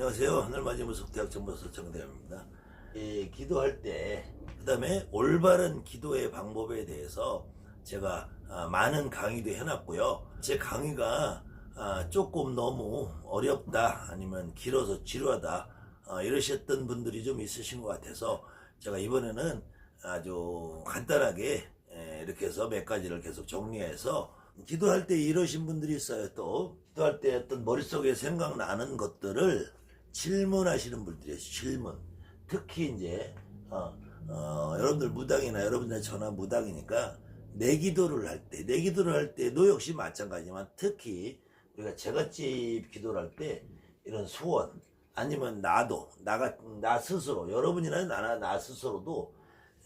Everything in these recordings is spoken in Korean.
안녕하세요. 하늘맞이 무속 대학 정보서 정대입니다. 이 기도할 때, 그 다음에 올바른 기도의 방법에 대해서 제가 아, 많은 강의도 해놨고요. 제 강의가 아, 조금 너무 어렵다, 아니면 길어서 지루하다, 아, 이러셨던 분들이 좀 있으신 것 같아서 제가 이번에는 아주 간단하게 에, 이렇게 해서 몇 가지를 계속 정리해서 기도할 때 이러신 분들이 있어요. 또 기도할 때 어떤 머릿속에 생각나는 것들을 질문하시는 분들이 있어요. 질문. 특히 이제 어, 어, 여러분들 무당이나 여러분들 전화 무당이니까 내 기도를 할 때, 내 기도를 할 때도 역시 마찬가지지만 특히 우리가 제갓집 기도를 할 때 이런 소원 아니면 나도 나가 나 스스로 여러분이나 나나 나 스스로도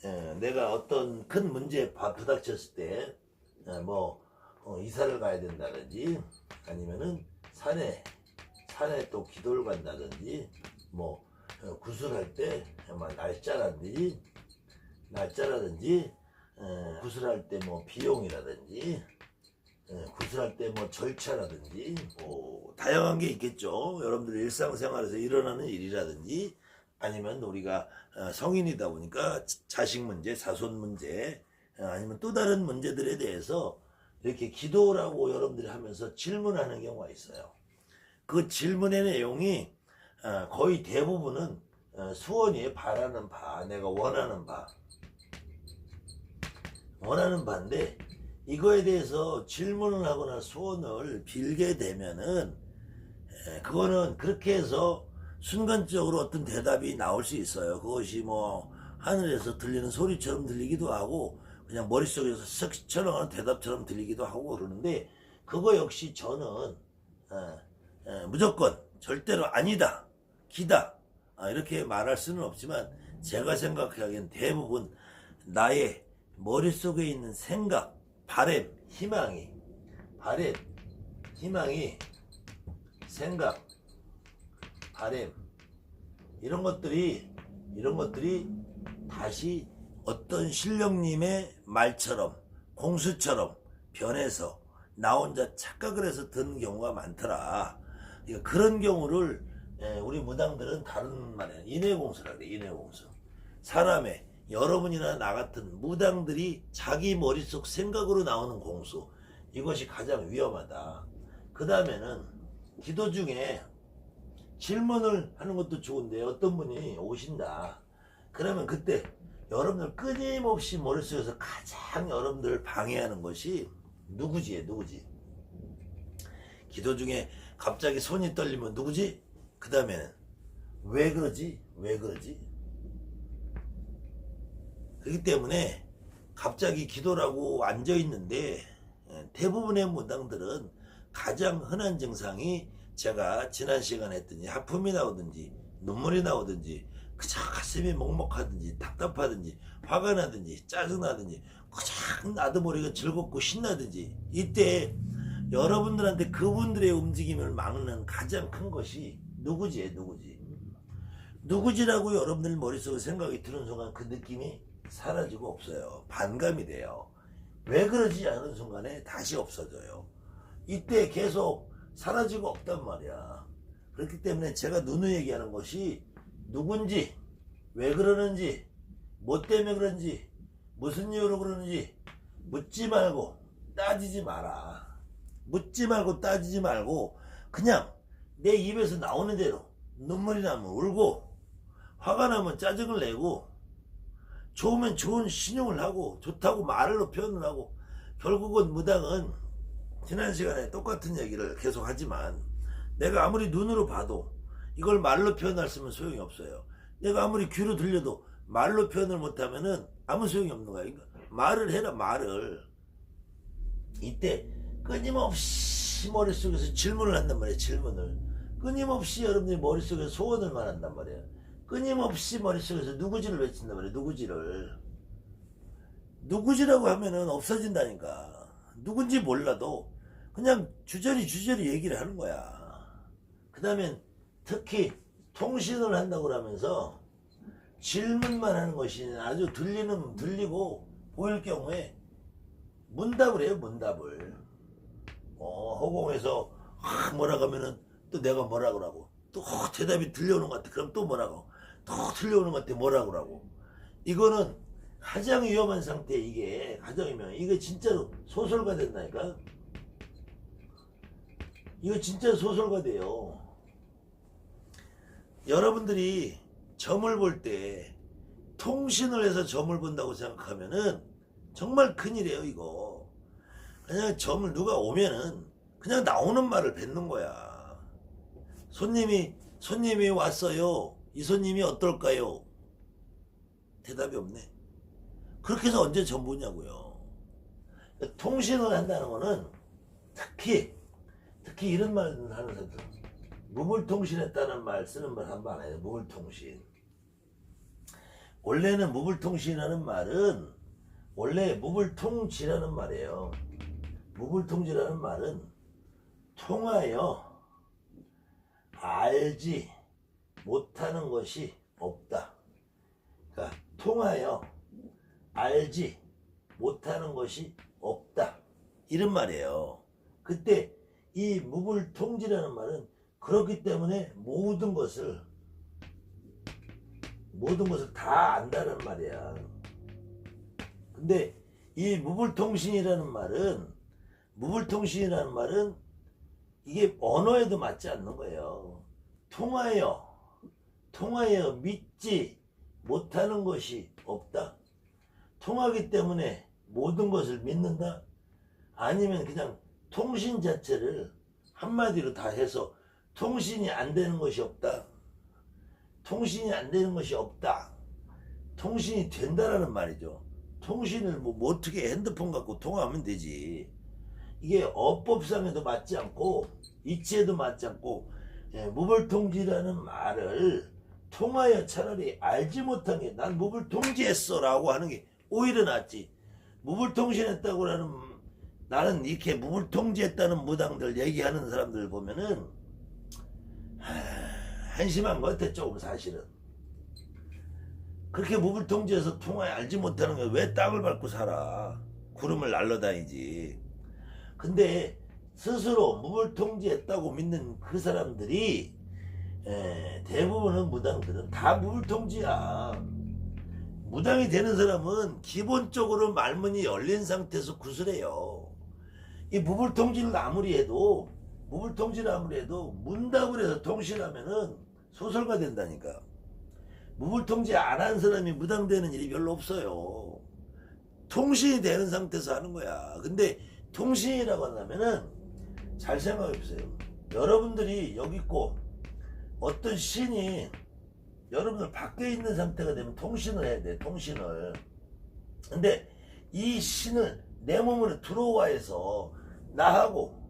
예, 내가 어떤 큰 문제에 바- 부닥쳤을 때, 예, 뭐, 어, 이사를 가야 된다든지, 아니면은 산에, 산에 또 기도를 간다든지, 뭐, 어, 구슬할 때, 뭐 날짜라든지, 날짜라든지, 예, 구슬할 때 뭐 비용이라든지, 예, 구슬할 때 뭐 절차라든지, 뭐, 다양한 게 있겠죠. 여러분들 일상생활에서 일어나는 일이라든지, 아니면 우리가 어, 성인이다 보니까 자- 자식 문제, 자손 문제, 어, 아니면 또 다른 문제들에 대해서 이렇게 기도라고 여러분들이 하면서 질문하는 경우가 있어요. 그 질문의 내용이 어, 거의 대부분은 어, 수원이 바라는 바, 내가 원하는 바, 원하는 바인데 이거에 대해서 질문을 하거나 소원을 빌게 되면은 에, 그거는 그렇게 해서 순간적으로 어떤 대답이 나올 수 있어요. 그것이 뭐 하늘에서 들리는 소리처럼 들리기도 하고 그냥 머릿속에서 쓱 쳐나가는 대답처럼 들리기도 하고 그러는데 그거 역시 저는 어, 어, 무조건 절대로 아니다 기다 아, 이렇게 말할 수는 없지만 제가 생각하기엔 대부분 나의 머릿속에 있는 생각, 바램, 희망이 바램, 희망이 생각, 바램 이런 것들이 이런 것들이 다시 어떤 신령님의 말처럼 공수처럼 변해서 나 혼자 착각을 해서 듣는 경우가 많더라. 그러니까 그런 경우를 에, 우리 무당들은 다른 말이야 인해공수라 그래 인해공수. 사람의 여러분이나 나 같은 무당들이 자기 머릿속 생각으로 나오는 공수 이것이 가장 위험하다. 그 다음에는 기도 중에 질문을 하는 것도 좋은데 어떤 분이 오신다. 그러면 그때 여러분들 끊임없이 머릿속에서 가장 여러분들을 방해하는 것이 누구지? 누구지? 기도 중에 갑자기 손이 떨리면 누구지? 그 다음에는 왜 그러지? 왜 그러지? 그렇기 때문에 갑자기 기도라고 앉아 있는데 예, 대부분의 무당들은 가장 흔한 증상이 제가 지난 시간에 했더니 하품이 나오든지 눈물이 나오든지 그저 가슴이 먹먹하든지 답답하든지 화가 나든지 짜증나든지 그냥 나도 모르게 즐겁고 신나든지 이때 여러분들한테 그분들의 움직임을 막는 가장 큰 것이 누구지 누구지 누구지라고 여러분들 머릿속에 생각이 드는 순간 그 느낌이 사라지고 없어요 반감이 돼요 왜 그러지 않은 순간에 다시 없어져요 이때 계속 사라지고 없단 말이야. 그렇기 때문에 제가 누누 얘기하는 것이 누군지, 왜 그러는지, 뭐 때문에 그런지, 무슨 이유로 그러는지 묻지 말고 따지지 마라. 묻지 말고 따지지 말고 그냥 내 입에서 나오는 대로 눈물이 나면 울고 화가 나면 짜증을 내고 좋으면 좋은 신용을 하고 좋다고 말로 표현을 하고 결국은 무당은 지난 시간에 똑같은 얘기를 계속 하지만 내가 아무리 눈으로 봐도 이걸 말로 표현할 수는 소용이 없어요. 내가 아무리 귀로 들려도 말로 표현을 못하면은 아무 소용이 없는 거야. 그러니까 말을 해라 말을. 이때 끊임없이 머릿속에서 질문을 한단 말이야 질문을. 끊임없이 여러분들이 머릿속에 소원을 말한단 말이야. 끊임없이 머릿속에서 누구지를 외친단 말이야 누구지를. 누구지라고 하면은 없어진다니까. 누군지 몰라도 그냥 주저리 주저리 얘기를 하는 거야. 그 다음엔 특히 통신을 한다고 하면서 질문만 하는 것이 아주 들리는, 들리고 보일 경우에 문답을 해요, 문답을. 어, 허공에서 아, 뭐라 하면은 또 내가 뭐라 그러고 또 대답이 들려오는 것 같아. 그럼 또 뭐라고? 또 들려오는 것 같아. 뭐라고 라고. 이거는 가장 위험한 상태 이게 가장 위험해. 이거 진짜로 소설가 된다니까. 이거 진짜 소설가 돼요. 여러분들이 점을 볼 때 통신을 해서 점을 본다고 생각하면은 정말 큰일이에요 이거. 그냥 점을 누가 오면은 그냥 나오는 말을 뱉는 거야. 손님이 손님이 왔어요. 이 손님이 어떨까요? 대답이 없네. 그렇게 해서 언제 점 보냐고요. 통신을 한다는 거는 특히 특히 이런 말 하는 사람들 무불통신했다는 말 쓰는 말 한 번 안 해요. 무불통신. 원래는 무불통신이라는 말은 원래 무불통지라는 말이에요. 무불통지라는 말은 통하여 알지 못하는 것이 없다. 그러니까 통하여 알지 못하는 것이 없다. 이런 말이에요. 그때 이 무불통지라는 말은 그렇기 때문에 모든 것을 모든 것을 다 안다는 말이야. 근데 이 무불통신이라는 말은 무불통신이라는 말은 이게 언어에도 맞지 않는 거예요. 통하여 통하여 믿지 못하는 것이 없다. 통하기 때문에 모든 것을 믿는다. 아니면 그냥 통신 자체를 한마디로 다 해서 통신이 안 되는 것이 없다. 통신이 안 되는 것이 없다. 통신이 된다라는 말이죠. 통신을 뭐, 뭐 어떻게 핸드폰 갖고 통화하면 되지. 이게 어법상에도 맞지 않고 이치에도 맞지 않고 예, 무불통지라는 말을 통하여 차라리 알지 못한 게 난 무불통지했어 라고 하는 게 오히려 낫지. 무불통신했다고 하는 나는 이렇게 무불통지했다는 무당들 얘기하는 사람들 보면은 하, 한심한 것 같아 조금 사실은. 그렇게 무불통지해서 통하여 알지 못하는 게 왜 땅을 밟고 살아? 구름을 날라다니지. 근데 스스로 무불통지했다고 믿는 그 사람들이 에, 대부분의 무당들은 다 무불통지야. 무당이 되는 사람은 기본적으로 말문이 열린 상태에서 구슬해요. 이 무불통지를 아무리 해도 무불통지를 아무리 해도 문답을 해서 통신하면은 소설가 된다니까. 무불통지 안 한 사람이 무당되는 일이 별로 없어요. 통신이 되는 상태에서 하는 거야. 근데 통신이라고 한다면은 잘 생각해 보세요. 여러분들이 여기 있고 어떤 신이 여러분들 밖에 있는 상태가 되면 통신을 해야 돼. 통신을. 근데 이 신을 내 몸으로 들어와 해서 나하고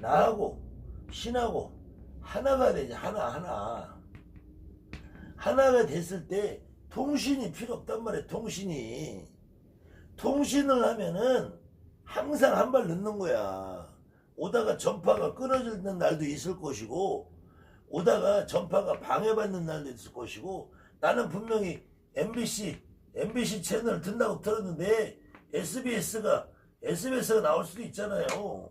나하고 신하고 하나가 되지 하나 하나 하나가 됐을 때 통신이 필요 없단 말이야 통신이 통신을 하면은 항상 한 발 늦는 거야 오다가 전파가 끊어지는 날도 있을 것이고 오다가 전파가 방해받는 날도 있을 것이고 나는 분명히 MBC MBC 채널 든다고 들었는데 SBS가 SBS가 나올 수도 있잖아요.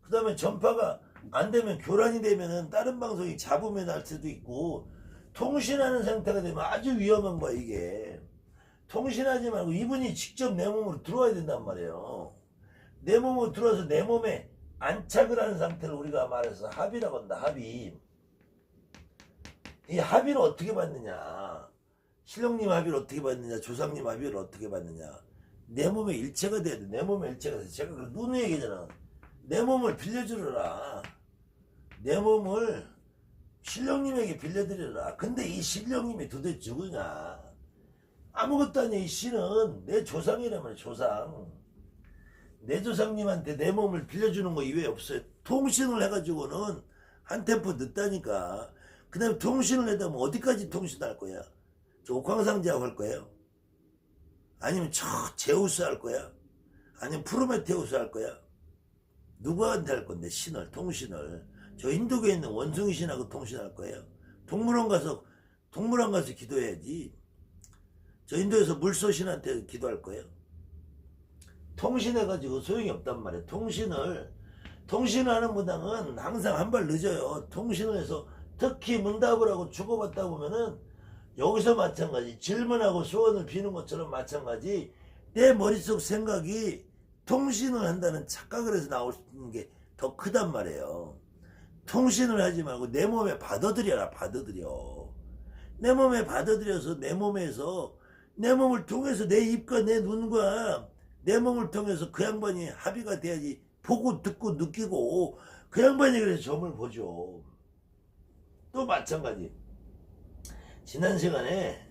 그 다음에 전파가 안 되면 교란이 되면은 다른 방송이 잡음에 날 수도 있고 통신하는 상태가 되면 아주 위험한 거야 이게. 통신하지 말고 이분이 직접 내 몸으로 들어와야 된단 말이에요. 내 몸으로 들어와서 내 몸에 안착을 하는 상태를 우리가 말해서 합의라고 한다 합의. 이 합의를 어떻게 받느냐? 신령님 합의를 어떻게 받느냐? 조상님 합의를 어떻게 받느냐? 내 몸에 일체가 돼야 돼. 내 몸에 일체가 돼. 제가 그 누누이 얘기잖아. 내 몸을 빌려주라. 내 몸을 신령님에게 빌려드리라. 근데 이 신령님이 도대체 누구냐? 아무것도 아니야. 이 신은 내 말이야. 조상. 내 조상님한테 내 몸을 빌려주는 거 이외에 없어요. 통신을 해가지고는 한 템포 늦다니까. 그 다음에 통신을 해다 면 어디까지 통신할 거야? 저 옥황상제하고 할 거예요? 아니면 저 제우스 할 거야? 아니면 프로메테우스 할 거야? 누구한테 할 건데 신을 통신을 저 인도교에 있는 원숭이 신하고 통신할 거예요? 동물원 가서 동물원 가서 기도해야지. 저 인도에서 물소 신한테 기도할 거예요? 통신해가지고 소용이 없단 말이에요. 통신을 통신하는 무당은 항상 한 발 늦어요. 통신을 해서 특히 문답을 하고 주고받다 보면은 여기서 마찬가지 질문하고 소원을 비는 것처럼 마찬가지 내 머릿속 생각이 통신을 한다는 착각을 해서 나오는 게 더 크단 말이에요. 통신을 하지 말고 내 몸에 받아들여라 받아들여. 내 몸에 받아들여서 내 몸에서 내 몸을 통해서 내 입과 내 눈과 내 몸을 통해서 그 양반이 합의가 돼야지 보고 듣고 느끼고 그 양반이 그래서 점을 보죠. 또 마찬가지. 지난 시간에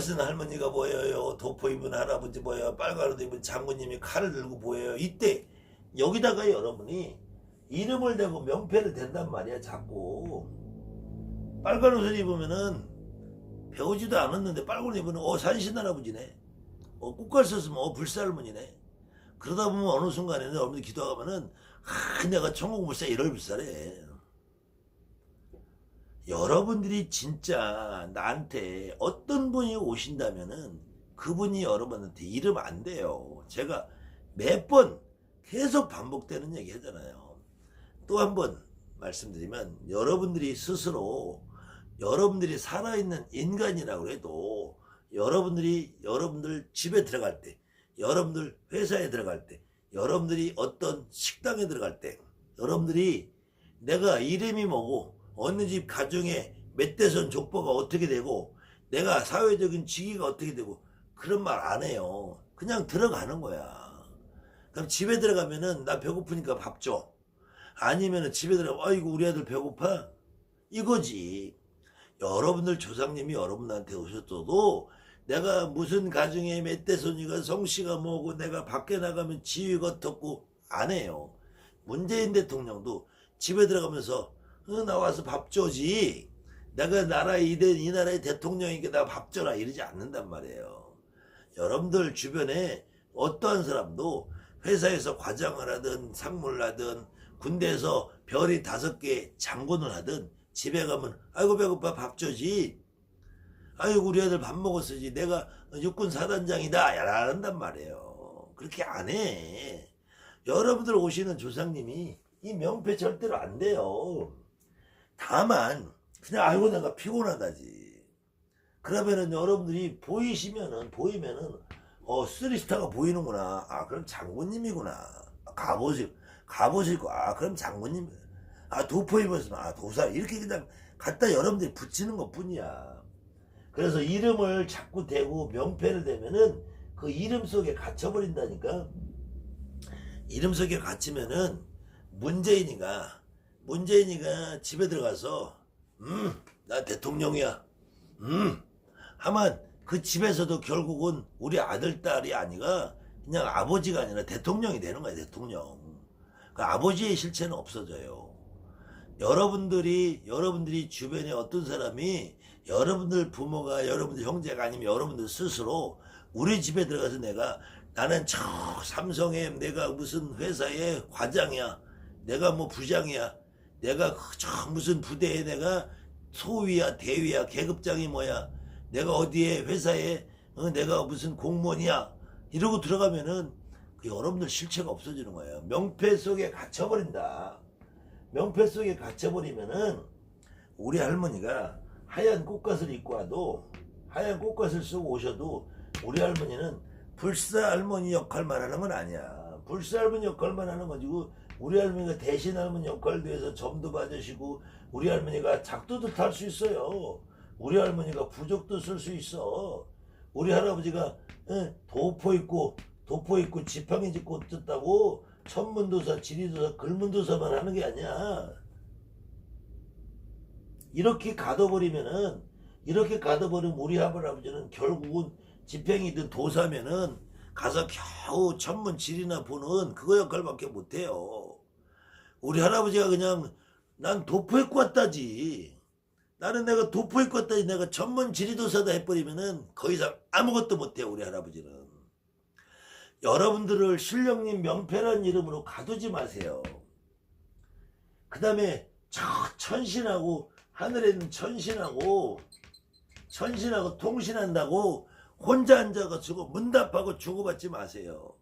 쓰는 할머니가 보여요. 도포 입은 할아버지 보여요. 빨간 옷 입은 장군님이 칼을 들고 보여요. 이때 여기다가 여러분이 이름을 대고 명패를 댄단 말이야 자꾸. 빨간 옷을 입으면은 배우지도 않았는데 빨간 옷 입으면 어 산신 할아버지네. 어 꽃갈 썼으면 어 불살할머니네. 그러다 보면 어느 순간에는 여러분들 기도하면은 아 내가 천국 불사 이럴 불살해. 여러분들이 진짜 나한테 어떤 분이 오신다면은 그분이 여러분한테 이름 안 돼요. 제가 몇 번 계속 반복되는 얘기 하잖아요. 또 한 번 말씀드리면 여러분들이 스스로 여러분들이 살아있는 인간이라고 해도 여러분들이 여러분들 집에 들어갈 때 여러분들 회사에 들어갈 때 여러분들이 어떤 식당에 들어갈 때 여러분들이 내가 이름이 뭐고 어느 집 가정에 멧돼선 족보가 어떻게 되고 내가 사회적인 직위가 어떻게 되고 그런 말 안 해요. 그냥 들어가는 거야. 그럼 집에 들어가면은 나 배고프니까 밥 줘. 아니면은 집에 들어가 아이고 우리 아들 배고파 이거지. 여러분들 조상님이 여러분한테 오셨어도 내가 무슨 가정에 멧돼손이가 성씨가 뭐고 내가 밖에 나가면 지위가 어떻고 안 해요. 문재인 대통령도 집에 들어가면서 어, 나와서 밥 줘지. 내가 나라의 이대 이 나라의 대통령이니까 나 밥 줘라 이러지 않는단 말이에요. 여러분들 주변에 어떠한 사람도 회사에서 과장을 하든 상무를 하든 군대에서 별이 다섯 개 장군을 하든 집에 가면 아이고 배고파 밥 줘지. 아이고 우리 애들 밥 먹었어지. 내가 육군 사단장이다. 야라 한단 말이에요. 그렇게 안 해. 여러분들 오시는 조상님이 이 명패 절대로 안 돼요. 다만 그냥 아이고 내가 피곤하다지. 그러면은 여러분들이 보이시면은 보이면은 어 쓰리스타가 보이는구나. 아 그럼 장군님이구나. 가보실 가보실 거. 아 그럼 장군님. 아 도포 입었으면 아 도사 이렇게 그냥 갖다 여러분들이 붙이는 것 뿐이야. 그래서 이름을 자꾸 대고 명패를 대면은 그 이름 속에 갇혀버린다니까. 이름 속에 갇히면은 문재인이가 문재인이가 집에 들어가서 음 나 대통령이야. 음 하면 그 집에서도 결국은 우리 아들 딸이 아니가 그냥 아버지가 아니라 대통령이 되는 거야 대통령. 그 아버지의 실체는 없어져요. 여러분들이 여러분들이 주변에 어떤 사람이 여러분들 부모가 여러분들 형제가 아니면 여러분들 스스로 우리 집에 들어가서 내가 나는 저 삼성에 내가 무슨 회사의 과장이야 내가 뭐 부장이야 내가 저 무슨 부대에 내가 소위야 대위야 계급장이 뭐야 내가 어디에 회사에 어, 내가 무슨 공무원이야 이러고 들어가면은 그 여러분들 실체가 없어지는 거예요. 명패 속에 갇혀버린다. 명패 속에 갇혀버리면은 우리 할머니가 하얀 꽃갓을 입고 와도 하얀 꽃갓을 쓰고 오셔도 우리 할머니는 불사 할머니 역할만 하는 건 아니야 불사 할머니 역할만 하는 거지고 우리 할머니가 대신 할머니 역할도 해서 점도 봐주시고 우리 할머니가 작두도 탈 수 있어요. 우리 할머니가 부적도 쓸 수 있어. 우리 할아버지가 예, 도포 있고 도포 있고 지팡이 짚고 뜯다고 천문도사, 지리도사, 글문도사만 하는 게 아니야. 이렇게 가둬버리면은 이렇게 가둬버리면 우리 할아버지는 결국은 지팽이든 도사면은 가서 겨우 천문 지리나 보는 그거 역할밖에 못해요. 우리 할아버지가 그냥 난 도포 입고 왔다지. 나는 내가 도포 입고 왔다지 내가 천문 지리도사다 해버리면은 더 이상 아무것도 못해요 우리 할아버지는. 여러분들을 신령님 명패라는 이름으로 가두지 마세요. 그 다음에 저 천신하고 하늘에 있는 천신하고 천신하고 통신한다고 혼자 앉아가지고 문답하고 주고받지 마세요.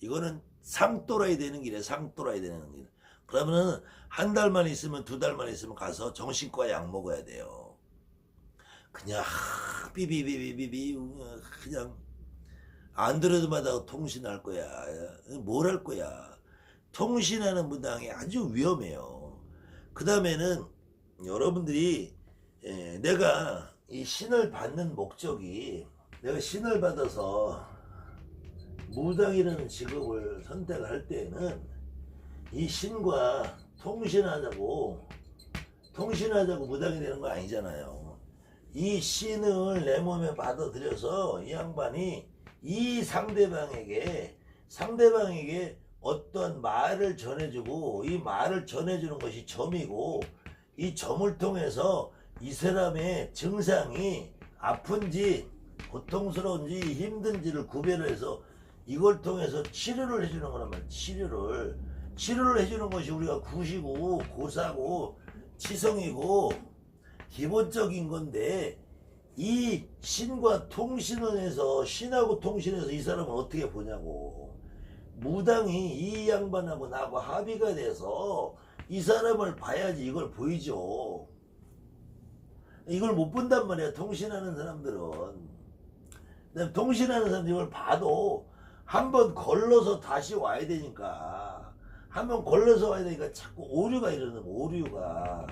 이거는 상또라이 되는 길에 상또라이 되는 길. 그러면은 한 달만 있으면 두 달만 있으면 가서 정신과 약 먹어야 돼요. 그냥 하, 비비비비비비 어, 그냥 안 들어도 마다 통신할 거야. 뭘 할 거야. 통신하는 무당이 아주 위험해요. 그 다음에는 여러분들이 예, 내가 이 신을 받는 목적이 내가 신을 받아서 무당이라는 직업을 선택할 때에는 이 신과 통신하자고 통신하자고 무당이 되는 거 아니잖아요. 이 신을 내 몸에 받아들여서 이 양반이 이 상대방에게 상대방에게 어떤 말을 전해주고 이 말을 전해주는 것이 점이고 이 점을 통해서 이 사람의 증상이 아픈지 고통스러운지 힘든지를 구별해서 이걸 통해서 치료를 해주는 거란 말이야 치료를. 치료를 해주는 것이 우리가 구시고 고사고 치성이고 기본적인 건데 이 신과 통신을 해서 신하고 통신해서 이 사람을 어떻게 보냐고. 무당이 이 양반하고 나하고 합의가 돼서 이 사람을 봐야지 이걸 보이죠. 이걸 못 본단 말이야 통신하는 사람들은. 통신하는 사람들 이걸 봐도 한 번 걸러서 다시 와야 되니까 한 번 걸러서 와야 되니까 자꾸 오류가 일어나는 오류가.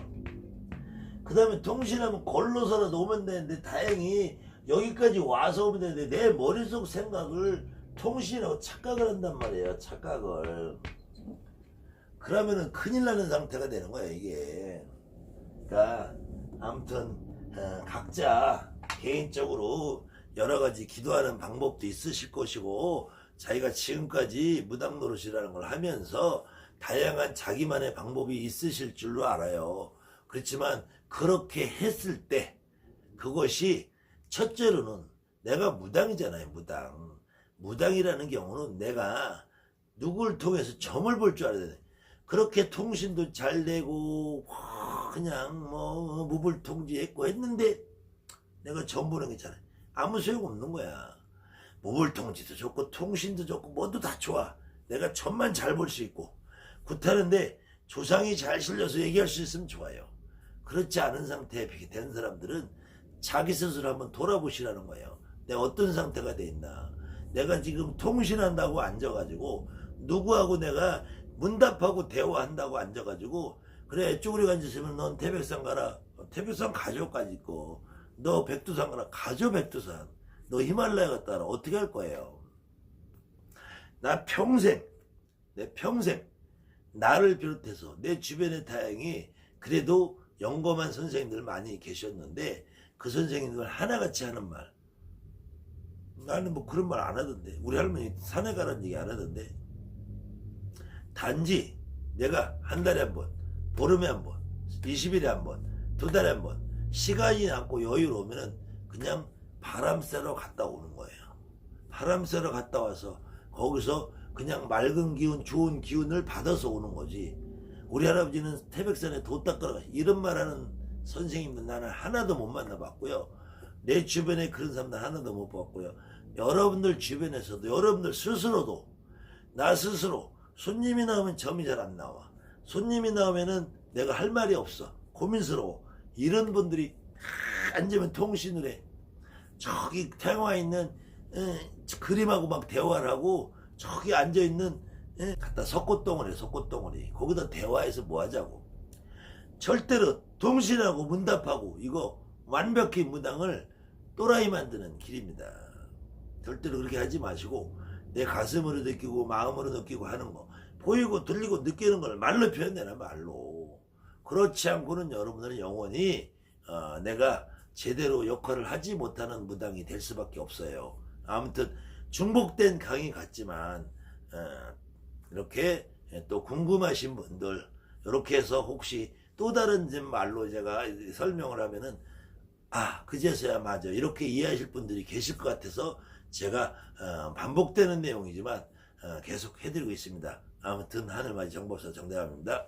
그 다음에 통신하면 걸러서라도 오면 되는데 다행히 여기까지 와서 오면 되는데 내 머릿속 생각을 통신하고 착각을 한단 말이에요 착각을 그러면은 큰일 나는 상태가 되는 거야 이게 그러니까 아무튼 어, 각자 개인적으로 여러 가지 기도하는 방법도 있으실 것이고 자기가 지금까지 무당 노릇이라는 걸 하면서 다양한 자기만의 방법이 있으실 줄로 알아요. 그렇지만 그렇게 했을 때 그것이 첫째로는 내가 무당이잖아요, 무당. 무당이라는 경우는 내가 누굴 통해서 점을 볼 줄 알아야 돼. 그렇게 통신도 잘 되고 그냥 뭐 무불통지했고 했는데 내가 점 보는 게 있잖아요. 아무 소용 없는 거야. 무불통지도 좋고 통신도 좋고 뭐도 다 좋아. 내가 점만 잘 볼 수 있고 굿하는데 조상이 잘 실려서 얘기할 수 있으면 좋아요. 그렇지 않은 상태에 된 사람들은 자기 스스로 한번 돌아보시라는 거예요. 내가 어떤 상태가 돼 있나. 내가 지금 통신한다고 앉아가지고 누구하고 내가 문답하고 대화한다고 앉아가지고 그래 쪼그리 앉으시면 넌 태백산 가라. 태백산 가져까지 있고 너 백두산 가라. 가져 백두산. 너 히말라야 갔다 와라. 어떻게 할 거예요? 나 평생 내 평생 나를 비롯해서 내 주변의 다행히 그래도 영검한 선생님들 많이 계셨는데 그 선생님들 하나같이 하는 말 나는 뭐 그런 말 안 하던데 우리 할머니 산에 가라는 얘기 안 하던데 단지 내가 한 달에 한 번, 보름에 한 번, 20일에 한 번, 두 달에 한 번, 시간이 남고 여유로우면은 그냥 바람 쐬러 갔다 오는 거예요. 바람 쐬러 갔다 와서 거기서 그냥 맑은 기운, 좋은 기운을 받아서 오는 거지. 우리 할아버지는 태백산에 도 닦으러 가. 이런 말 하는 선생님은 나는 하나도 못 만나봤고요. 내 주변에 그런 사람들 하나도 못 봤고요. 여러분들 주변에서도 여러분들 스스로도 나 스스로 손님이 나오면 점이 잘 안 나와. 손님이 나오면은 내가 할 말이 없어. 고민스러워. 이런 분들이 앉으면 통신을 해. 저기 태화에 있는 에, 그림하고 막 대화를 하고 저기 앉아 있는 에, 갖다 석고덩어리 석고덩어리 거기다 대화해서 뭐 하자고 절대로 통신하고 문답하고 이거 완벽히 무당을 또라이 만드는 길입니다 절대로 그렇게 하지 마시고 내 가슴으로 느끼고 마음으로 느끼고 하는 거 보이고 들리고 느끼는 걸 말로 표현되나 말로 그렇지 않고는 여러분들은 영원히 어, 내가 제대로 역할을 하지 못하는 무당이 될 수밖에 없어요. 아무튼 중복된 강의 같지만 어, 이렇게 또 궁금하신 분들 이렇게 해서 혹시 또 다른 좀 말로 제가 설명을 하면은 아 그제서야 맞아 이렇게 이해하실 분들이 계실 것 같아서 제가 어, 반복되는 내용이지만 어, 계속 해드리고 있습니다. 아무튼 하늘맞이 정법사 정대감입니다.